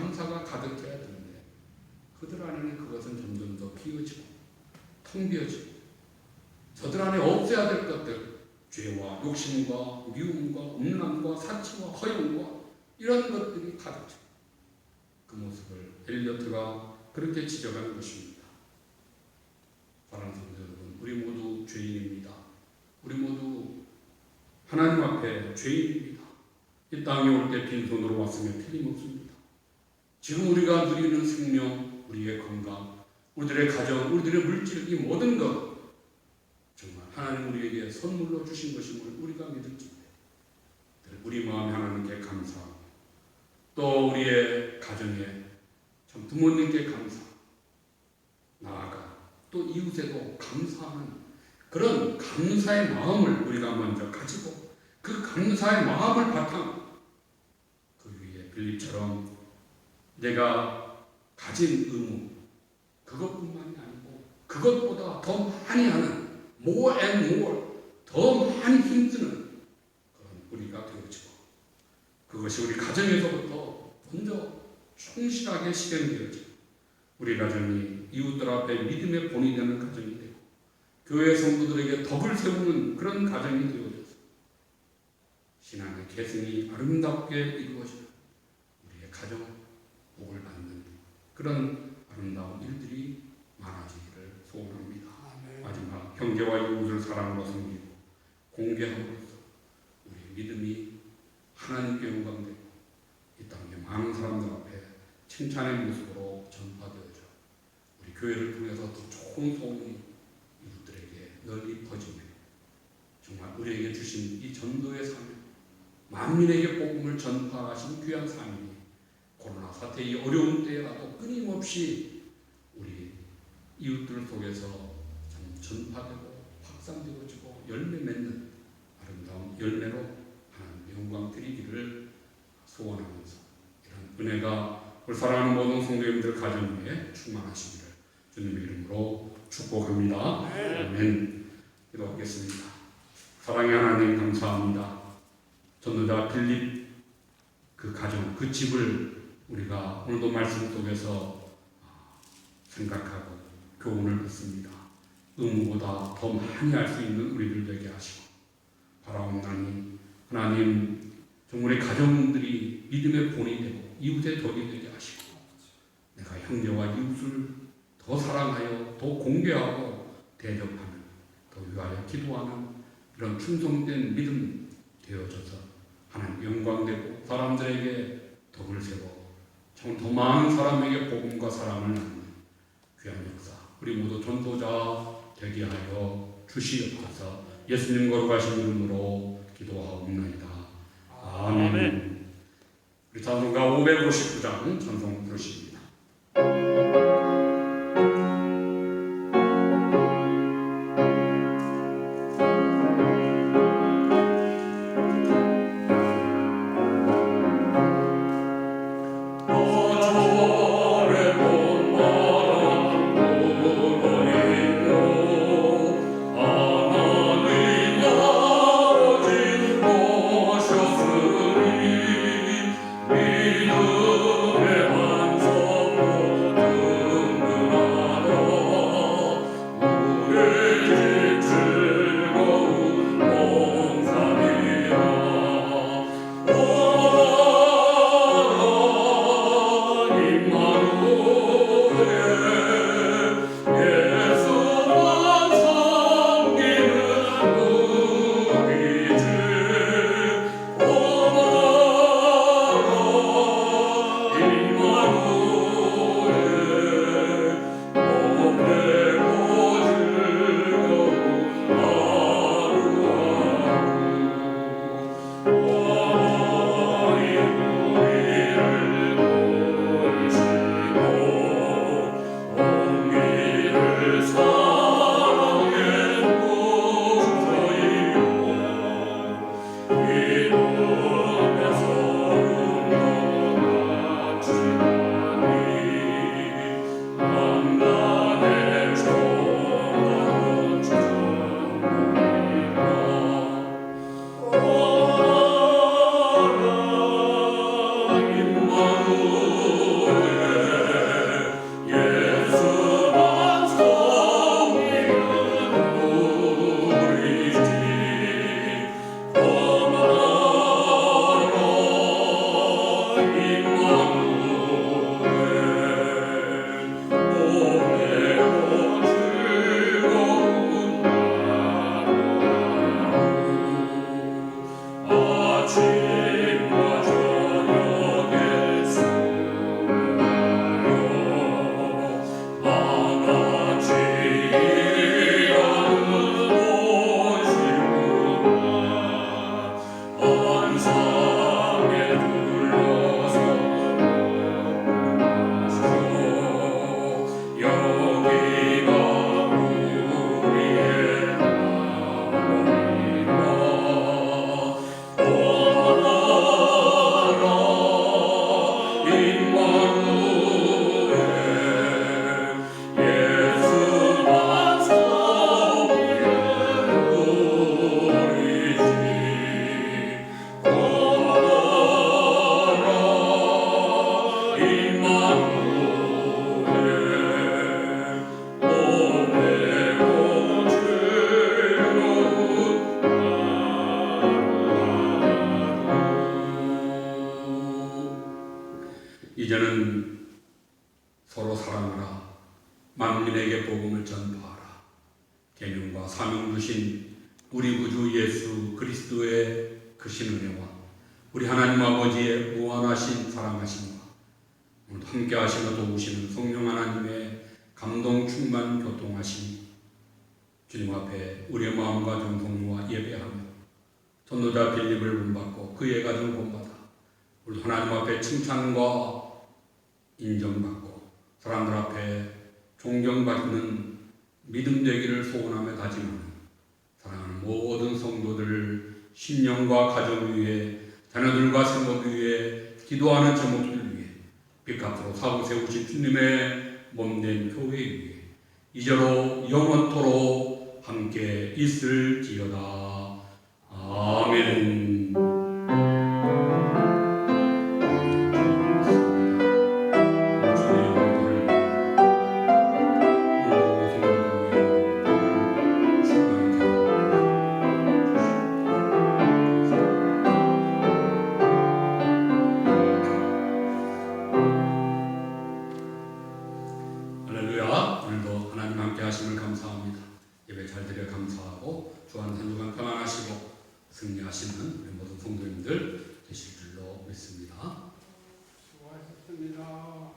감사가 가득해야 되는데 그들 안에는 그것은 점점 더 비어지고 텅 비어지고 저들 안에 없애야 될 것들 죄와 욕심과 미움과 음란과 사치와 허영과 이런 것들이 가득 차. 그 모습을 엘리어트가 그렇게 지적하는 것입니다. 사랑하는 성도 여러분, 우리 모두 죄인입니다. 우리 모두 하나님 앞에 죄인입니다. 이 땅에 올 때 빈손으로 왔으면 틀림없습니다. 지금 우리가 누리는 생명, 우리의 건강, 우리들의 가정, 우리들의 물질, 이 모든 것 정말 하나님 우리에게 선물로 주신 것임을 우리가 믿을지 우리 마음에 하나님께 감사하고 또 우리의 가정에 참 부모님께 감사 나아가 또 이웃에도 감사하는 그런 감사의 마음을 우리가 먼저 가지고 그 감사의 마음을 바탕 그 위에 빌립처럼 내가 가진 의무 그것뿐만이 아니고 그것보다 더 많이 하는 more and more 더 많이 힘쓰는 그런 우리가 되어지고 그것이 우리 가정에서부터 먼저 충실하게 실현되어지고 우리 가정이 이웃들 앞에 믿음의 본이 되는 가정이 되고 교회 성도들에게 덕을 세우는 그런 가정이 되어져서 신앙의 계승이 아름답게 이루어지는 우리의 가정 그런 아름다운 일들이 많아지기를 소원합니다. 마지막 형제와 이웃을 사랑으로 섬기고 공개함으로써 우리 믿음이 하나님께 영광되고 이 땅의 많은 사람들 앞에 칭찬의 모습으로 전파되어져 우리 교회를 통해서 더 좋은 소문이 이웃들에게 널리 퍼지며 정말 우리에게 주신 이 전도의 사명 만민에게 복음을 전파하신 귀한 사명이 코로나 사태 이 어려운 때라도 끊임없이 우리 이웃들 속에서 참 전파되고 확산되어지고 열매 맺는 아름다운 열매로 하나님 영광 드리기를 소원하면서 이런 은혜가 우리 사랑하는 모든 성도님들 가정 위에 충만하시기를 주님의 이름으로 축복합니다. 아멘. 기도하겠습니다. 사랑의 하나님 감사합니다. 전도자 필립 그 가정 그 집을 우리가 오늘도 말씀 속에서 생각하고 교훈을 듣습니다. 의무보다 더 많이 할 수 있는 우리들 되게 하시고 바라옵나니 하나님 정말 가정들이 믿음의 본이 되고 이웃의 덕이 되게 하시고 내가 형제와 이웃을 더 사랑하여 더 공개하고 대접하는 더 위하여 기도하는 이런 충성된 믿음 되어져서 하나님 영광되고 사람들에게 덕을 세워 참 더 많은 사람에게 복음과 사랑을 나누는 귀한 역사. 우리 모두 전도자 되게 하여 주시옵소서. 예수님 거룩하신 이름으로 기도하옵나이다. 아멘. 우리 찬송가 559장 찬송 부르십니다 서로 사랑하라. 만민에게 복음을 전파하라. 계명과 사명 주신 우리 구주 예수 그리스도의 크신 은혜와 우리 하나님 아버지의 무한하신 사랑하심과 오늘 함께 하시며 도우시는 성령 하나님의 감동 충만 교통하심이 주님 앞에 우리의 마음과 정성과 예배하며 전도자 빌립을 본받고 그의 가정 본받아 우리 하나님 앞에 칭찬과 인정받고 사람들 앞에 존경받는 믿음 되기를 소원하며 다짐하는 사랑하는 모든 성도들 신령과 가정 위에 자녀들과 생업 위에 기도하는 제목들 위해 빛값으로 사고 세우신 주님의 몸된 교회 위에 이제로 영원토록 함께 있을지어다 아멘. 할렐루야. 오늘도 하나님 함께 하심을 감사합니다. 예배 잘 드려 감사하고 주한 한 주간 평안하시고 승리하시는 우리 모든 성도님들 되실 줄로 믿습니다. 수고하셨습니다.